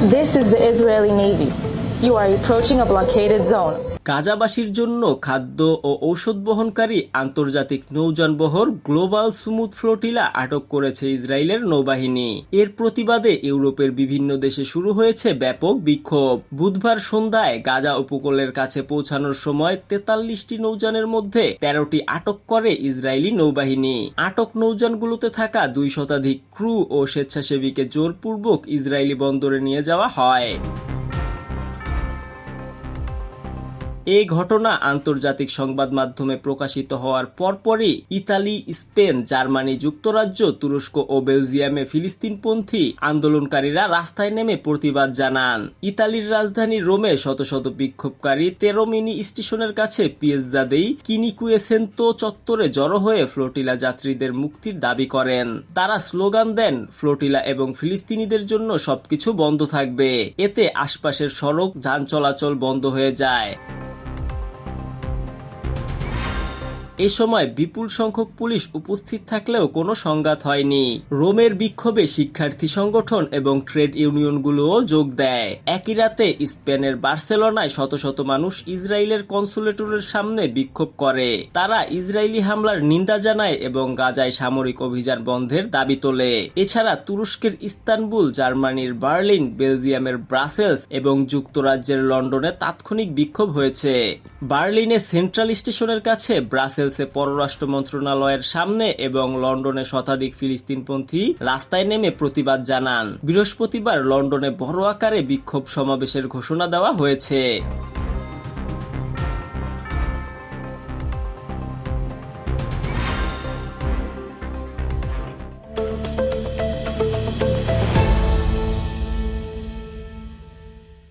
This is the Israeli Navy. You are approaching a blockaded zone. গাজাবাসীর জন্য খাদ্য ও ঔষধ বহনকারী আন্তর্জাতিক নৌযান বহর গ্লোবাল সুমুদ ফ্লোটিলা আটক করেছে ইসরায়েলের নৌবাহিনী। এর প্রতিবাদে ইউরোপের বিভিন্ন দেশে শুরু হয়েছে ব্যাপক বিক্ষোভ। বুধবার সন্ধ্যায় গাজা উপকূলের কাছে পৌঁছানোর সময় তেতাল্লিশটি নৌযানের মধ্যে তেরোটি আটক করে ইসরায়েলি নৌবাহিনী। আটক নৌযানগুলোতে থাকা দুই শতাধিক ক্রু ও স্বেচ্ছাসেবীকে জোরপূর্বক ইসরায়েলি বন্দরে নিয়ে যাওয়া হয়। এই ঘটনা আন্তর্জাতিক সংবাদ মাধ্যমে প্রকাশিত হওয়ার পরপরই ইতালি, স্পেন, জার্মানি যুক্তরাজ্য, তুরস্ক ও বেলজিয়ামে ফিলিস্তিনপন্থী আন্দোলনকারীরা রাস্তায় নেমে প্রতিবাদ জানান। ইতালির রাজধানী রোমে শত শত বিক্ষোভকারী তেরো মিনি স্টেশনের কাছে পিয়েজাদেই কিনিকুয়েসেন্তো চত্বরে জড়ো হয়ে ফ্লোটিলা যাত্রীদের মুক্তির দাবি করেন। তারা স্লোগান দেন, ফ্লোটিলা এবং ফিলিস্তিনিদের জন্য সবকিছু বন্ধ থাকবে। এতে আশপাশের সড়ক, যান চলাচল বন্ধ হয়ে যায়। এ সময় বিপুল সংখ্যক পুলিশ উপস্থিত থাকলেও কোনো সংঘাত হয়নি। রোমের বিক্ষোভে শিক্ষার্থী সংগঠন এবং ট্রেড ইউনিয়নগুলোও যোগ দেয়। একই রাতে স্পেনের বার্সেলোনায় শত শত মানুষ ইসরায়েলের কনসুলেটরের সামনে বিক্ষোভ করে। তারা ইসরায়েলি হামলার নিন্দা জানায় এবং গাজায় সামরিক অভিযান বন্ধের দাবি তোলে। এছাড়া তুরস্কের ইস্তানবুল, জার্মানির বার্লিন, বেলজিয়ামের ব্রাসেলস এবং যুক্তরাজ্যের লন্ডনে তাৎক্ষণিক বিক্ষোভ হয়েছে। বার্লিনে সেন্ট্রাল স্টেশনের কাছে ব্রাসেলসে পররাষ্ট্র মন্ত্রণালয়ের সামনে এবং লন্ডনে শতাধিক ফিলিস্তিনপন্থী রাস্তায় নেমে প্রতিবাদ জানান। বৃহস্পতিবার লন্ডনে বড় আকারে বিক্ষোভ সমাবেশের ঘোষণা দেওয়া হয়েছে।